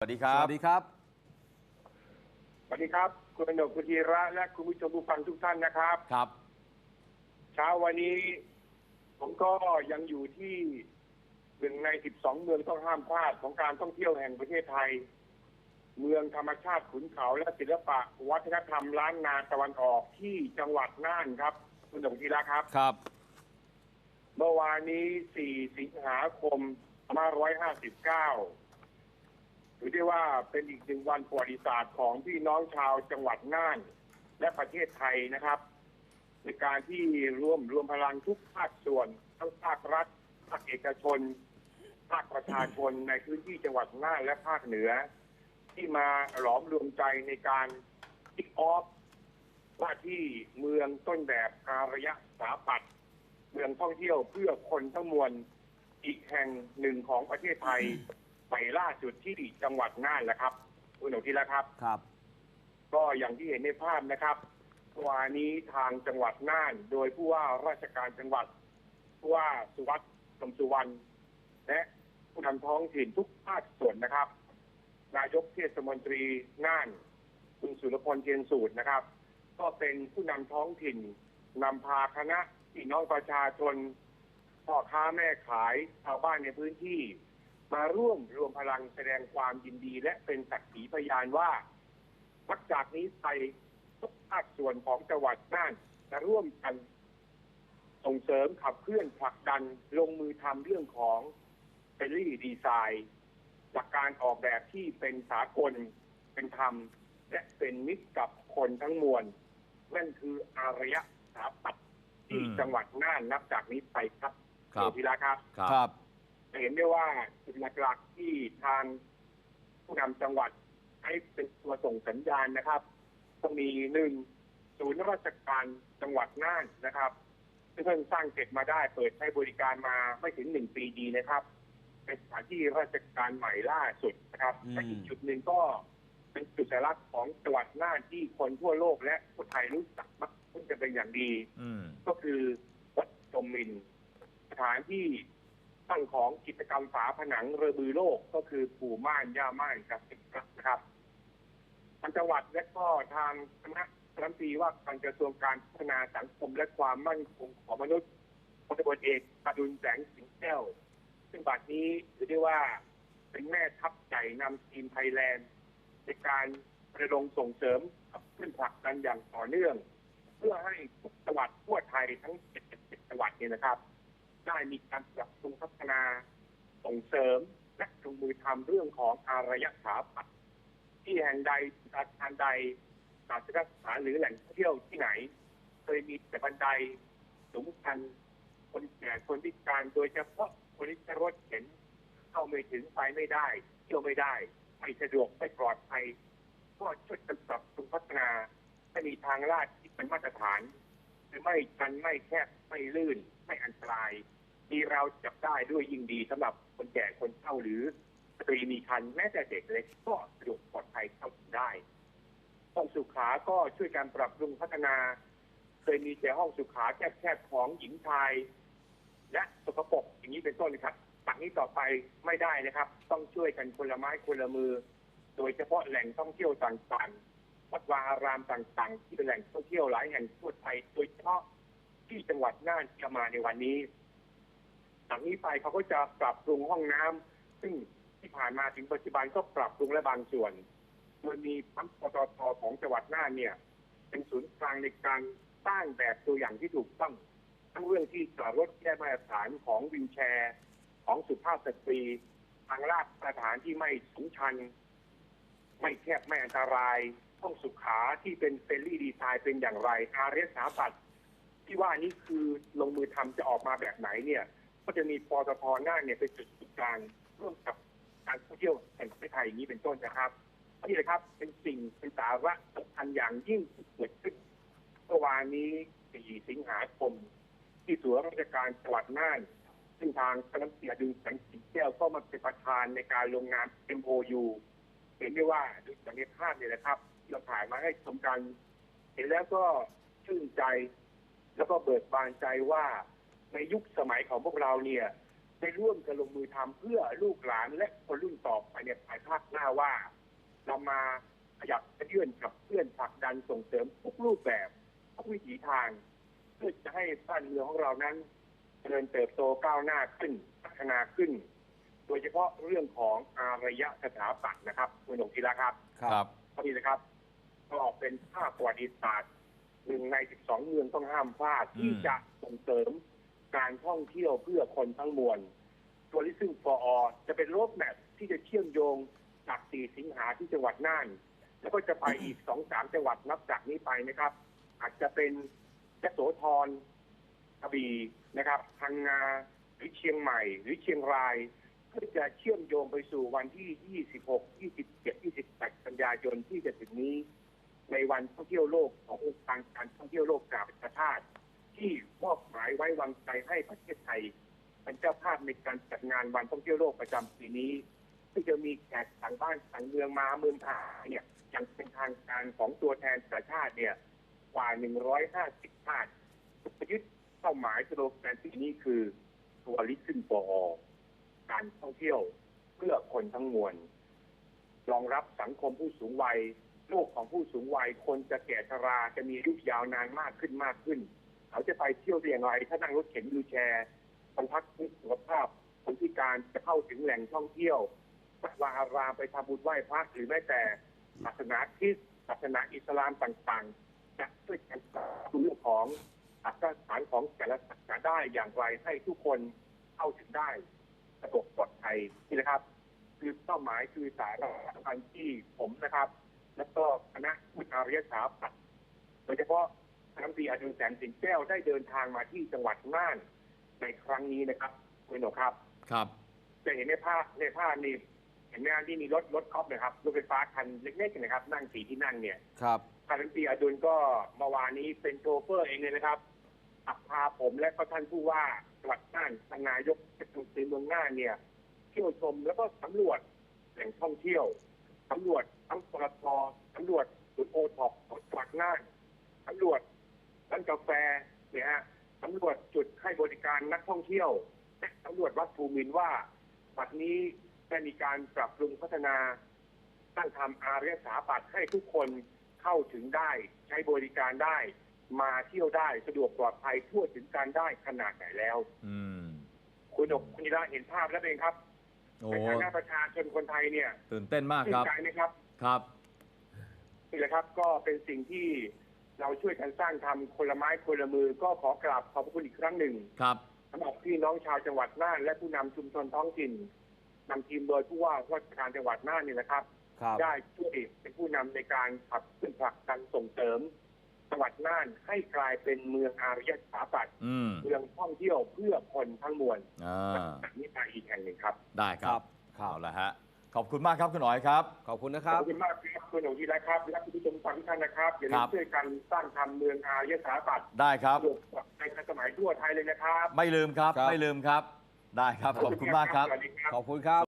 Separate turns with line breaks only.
สวัสดีครับ
สวัสดีครับ
สวัสดีครับ คุณอนกคุณธีระและคุณผู้ชมผู้ฟังทุกท่านนะครับ
ครับ
เช้าวันนี้ ผมก็ยังอยู่ที่หนึ่งใน12เมืองต้องห้ามพลาดของการท่องเที่ยวแห่งประเทศไทย เมืองธรรมชาติขุนเขา และศิลปะ วัฒนธรรมล้านนาตะวันออกที่จังหวัดน่านครับ คุณอนกธีระครับ
ครับ
เมื่อวานนี้ 4 สิงหาคม 2559 ถือได้ว่าเป็นอีกหนึ่งวันประวัติศาสตร์ของพี่น้องชาวจังหวัดน่าน และประเทศไทยนะครับ ในการที่ร่วมรวมพลังทุกภาคส่วนทั้งภาครัฐ ภาคเอกชน ภาคประชาชนในพื้นที่จังหวัดน่านและภาคเหนือ ที่มาหลอมรวมใจในการคิกออฟว่าที่เมืองต้นแบบอารยสาปัตย์เมืองท่องเที่ยวเพื่อคนทั้งมวลอีกแห่งหนึ่งของประเทศไทย ไปล่าสุดที่จังหวัดน่านแหละครับคุณหนูที่แล้วครับ
ครับ
ก็อย่างที่เห็นในภาพนะครับเมื่อวานนี้ทางจังหวัดน่าน โดยผู้ว่าราชการจังหวัดผู้ว่าสุวัสดิ์สมสุวรรณและผู้นำท้องถิ่นทุกภาคส่วนนะครับ นายกเทศมนตรีน่าน คุณสุรพลเทียนสูตรนะครับ ก็เป็นผู้นำท้องถิ่นนำพาคณะพี่น้องประชาชนพ่อค้าแม่ขายชาวบ้านในพื้นที่ มาร่วมรวมพลังแสดงความยินดี และเป็นสักขีพยานว่านับจากนี้ไปทุกภาคส่วนของจังหวัดน่านจะร่วมกันส่งเสริมขับเคลื่อนผลักดันลงมือทำเรื่องของเฟรลี่ดีไซน์จากการออกแบบที่เป็นสากลเป็นธรรม และเป็นมิตรกับคนทั้งมวล นั่นคืออารยสถาปัตย์ที่
อืม
จังหวัดน่านนับจากนี้ไปครับ
ครับ
เดี๋ยวทีละครับ
ครับ
ครับ
จะ เห็นได้ว่าจุดหลักๆที่ทางผู้นำจังหวัดให้เป็นตัวส่งสัญญาณนะครับต้องมีหนึ่งศูนย์ราชการจังหวัดน่านนะครับซึ่งเพิ่งสร้างเสร็จมาได้เปิดให้บริการมาไม่ถึงหนึ่งปีดีนะครับ เป็นสถานที่ราชการใหม่ล่าสุดนะครับ
อืม
และอีกจุดหนึ่งก็เป็นจุดสัญลักษณ์ของจังหวัดน่านที่คนทั่วโลกและคนไทยรู้จักมักคุ้นกันเป็นอย่างดี
อืม
ก็คือวัดชมมิน สถานที่ ตั้งของกิจกรรมฝาผนังเรือบือโลกก็คือปู่ม่านย่าม่านกับสิบรักนะครับทางจังหวัดและก็ทางคณะรัฐมนตรีว่าการกระทรวงการพัฒนาสังคมและความมั่นคงของมนุษย์พลตำรวจเอกอดุลแสงสิงแก้ว ซึ่งบัดนี้ถือได้ว่าเป็นแม่ทัพใหญ่นำทีมไทยแลนด์ ในการระดมส่งเสริมขับเคลื่อนผลักดันอย่างต่อเนื่อง เพื่อให้ทุกจังหวัดทั่วไทยทั้ง 77 จังหวัดเนี่ยนะครับ ได้มีการปรับปรุงพัฒนาส่งเสริมและลงมือทำเรื่องของอารยสถาปัตย์ที่แห่งใดอาคารใดศาสนสถานหรือแหล่งท่องเที่ยวที่ไหน เคยมีแต่บันไดสูงชันคนแก่คนพิการโดยเฉพาะคนที่รถเข็นเข้าไม่ถึงไปไม่ได้ เที่ยวไม่ได้ไม่สะดวกไม่ปลอดภัยก็ช่วยกันปรับปรุงพัฒนาให้มีทางลาดที่เป็นมาตรฐานคือไม่ชันไม่แคบไม่ลื่นไม่อันตราย มีเราจับได้ด้วยยิ่งดีสำหรับคนแก่คนเฒ่าหรือสตรีมีครรภ์แม้แต่เด็กเล็กก็สะดวกปลอดภัยเข้าถึงได้ห้องสุขาก็ช่วยการปรับปรุงพัฒนา เคยมีแต่ห้องสุขาแคบๆของหญิงชาย และสกปรกอย่างนี้เป็นต้นครับจากนี้ต่อไปไม่ได้นะครับ ต้องช่วยกันคนละไม้คนละมือ โดยเฉพาะแหล่งท่องเที่ยวต่างๆวัดวาอารามต่างๆ ที่เป็นแหล่งท่องเที่ยวหลายแห่งทั่วไทยโดยเฉพาะที่จังหวัดน่านจะมาในวันนี้ จากนี้ไปเขาก็จะปรับปรุงห้องน้ำซึ่งที่ผ่านมาถึงปัจจุบันก็ปรับปรุงและบางส่วนโดยมีปั๊มปตทของจังหวัดน่านเนี่ย เป็นศูนย์กลางในการสร้างแบบตัวอย่างที่ถูกต้อง ทั้งเรื่องที่จอดรถแก้มาตรฐานของวิวแชร์ ของสุภาพสตรี ทางลาดสถานที่ไม่สูงชัน ไม่แคบไม่อันตรายห้องสุขาที่เป็นเฟรนลี่ดีไซน์เป็นอย่างไรอารยสถาปัตย์ที่ว่านี่คือลงมือทำจะออกมาแบบไหนเนี่ย ก็จะมีปตทหน้าเนี่ยเป็นจุดกลางร่วมกับการท่องเที่ยวแห่งประเทศไทยอย่างนี้เป็นต้นนะครับนี่แหละครับเป็นสิ่งเป็นสาระสำคัญอย่างยิ่งเกิดขึ้นเมื่อวานนี้ 4 สิงหาคม ที่สวนราชการจังหวัดน่านซึ่งทางคณะเสียดึงแสงสีแก้วก็มาเป็นประธานในการลงนาม MOU เห็นได้ว่าดูจากในภาพเนี่ยนะครับเราถ่ายมาให้ชมกัน เห็นแล้วก็ชื่นใจ แล้วก็เบิกบานใจว่า ในยุคสมัยของพวกเราเนี่ยได้ร่วมกันลงมือทำเพื่อลูกหลานและคนรุ่นต่อไปในภายภาคหน้าว่า เรามาขยับขยื่นกับเพื่อนผลักดันส่งเสริมทุกรูปแบบทุกวิถีทาง เพื่อจะให้บ้านเมืองของเรานั้นเจริญเติบโตก้าวหน้าขึ้นพัฒนาขึ้น โดยเฉพาะเรื่องของอารยสถาปัตย์นะครับคุณหนุ่มธีระครับ
ครับ
พอดีนะครับก็เป็นภาพประวัติศาสตร์หนึ่งใน 12 เมืองต้องห้ามพลาดที่
อืม
จะส่งเสริม การท่องเที่ยวเพื่อคนทั้งมวลตัวลิซึ่ง for all จะเป็นโรดแมพที่จะเชื่อมโยงจาก4สิงหาที่จังหวัดน่าน แล้วก็จะไปอีก 2-3 จังหวัดนับจากนี้ไปนะครับ อาจจะเป็นยโสธรกระบี่นะครับพังงาหรือเชียงใหม่ หรือเชียงรายเพื่อจะเชื่อมโยงไปสู่วันที่ 26 27 28 กันยายนที่จะถึงนี้ ในวันท่องเที่ยวโลกขององค์การการท่องเที่ยวโลกสหประชาชาติ ที่มอบหมายไว้วางใจให้ประเทศไทย เป็นเจ้าภาพในการจัดงานวันท่องเที่ยวโลกประจำปีนี้ที่จะมีแขกต่างบ้านต่างเมืองมาเมืองไทยเนี่ยอย่างเป็นทางการของตัวแทนสาชาติเนี่ยกว่า 150ชาติยึดเป้าหมายสโลแกนปีนี้คือตัวลิซึนฟอการท่องเที่ยวเพื่อคนทั้งมวลรองรับสังคมผู้สูงวัยโลกของผู้สูงวัยคนจะแก่ชราจะมีอายุยาวนานมากขึ้นมากขึ้น เขาจะไปเที่ยวได้อย่างไร ถ้านั่งรถเข็นวีลแชร์คนพักสุขภาพคนพิการจะเข้าถึงแหล่งท่องเที่ยววัดวาอารามไปทำบุญไหว้พระหรือแม้แต่ศาสนาคริสต์ศาสนาอิสลามต่างๆจะช่วยกันดูเรื่องของอัตราฐานของแต่ละศาสนาได้อย่างไรให้ทุกคนเข้าถึงได้สะดวกปลอดภัยนี่นะครับ คือเป้าหมายคือสาระสำคัญที่ผมนะครับ แล้วก็คณะวิทยาศาสตร์โดยเฉพาะ คณะตรีอดุลแสนสิงแก้วได้เดินทางมาที่จังหวัดน่านในครั้งนี้นะครับคุณหนกครับ
ครับ
จะเห็นในภาพในภาพนี่เห็นไหมครับที่มีรถรถคอปนะครับรถไฟฟ้าคันเล็กๆนะครับ นั่งสีที่นั่งเนี่ย
ครับ
คณะตรีอดุลก็เมื่อวานนี้เป็นโชเฟอร์เองเลยนะครับขับพาผมและก็ท่านผู้ว่าจังหวัดน่านท่านนายกเทศมนตรีเมืองน่านเนี่ยเที่ยวชมแล้วก็สำรวจแหล่งท่องเที่ยวสำรวจทั้งปตทสำรวจจุดโอท็อปของจังหวัดน่านสำรวจ ร้านกาแฟเนี่ยฮะสำรวจจุดให้บริการนักท่องเที่ยวและสำรวจวัดภูมินทร์ว่าปัจจุบันนี้ได้มีการปรับปรุงพัฒนา ตั้งทำอารยสถาปัตย์ให้ทุกคนเข้าถึงได้ใช้บริการได้ มาเที่ยวได้สะดวกปลอดภัยทั่วถึงการได้ขนาดไหนแล้ว
อืม
คุณหนกคุณนิระเห็นภาพแล้วเองครับ
โอ้
ในฐานะประชาชนคนไทยเนี่ย
ตื่นเต้นมาก
ชื่
คนรับ
ใจไหมครับ
ครับ
นี่แหละครับก็เป็นสิ่งที่ เราช่วยกันสร้างทำคนละไม้คนละมือก็ขอกราบขอบพระคุณอีกครั้งหนึ่ง
ครับ
สำหรับพี่น้องชาวจังหวัดน่านและผู้นำชุมชนท้องถิ่นนำทีมโดยผู้ว่าราชการจังหวัดน่านนี่นะครับ
ครับ
ได้ช่วยเป็นผู้นำในการขับเคลื่อนผลักดันส่งเสริม จังหวัดน่านให้กลายเป็นเมืองอารยสถาปัตย์
อืม
เมืองท่องเที่ยวเพื่อคนทั้งมวล
อ่า
แบบนี้ไปอีกแห่งหนึ่งครับ
ได้ค
ค
รั
รับบครับ
เอาละฮะ ขอบคุณมากครับคุณอ๋อยครับ
ขอบคุณนะค
ข
รั
อบ บคุณมากครับคุณหนูดีแล้วครับและคุณผู้ชมฟังทุกท่านนะครับอย่าลื
ครั
ม
บ
ช่วยกันสร้างทำเมืองอารยสถาปัตย์
ได้ครับ
สะดวกปลอดภัยทันสมัยทั่วไทยเลยนะครับ
ไม่ลืมครับ
ครับ
ไม่ลืมครับ ได้ครับ ขอบคุณมากครับ
สวัสดีครับ
ขอบคุณครับ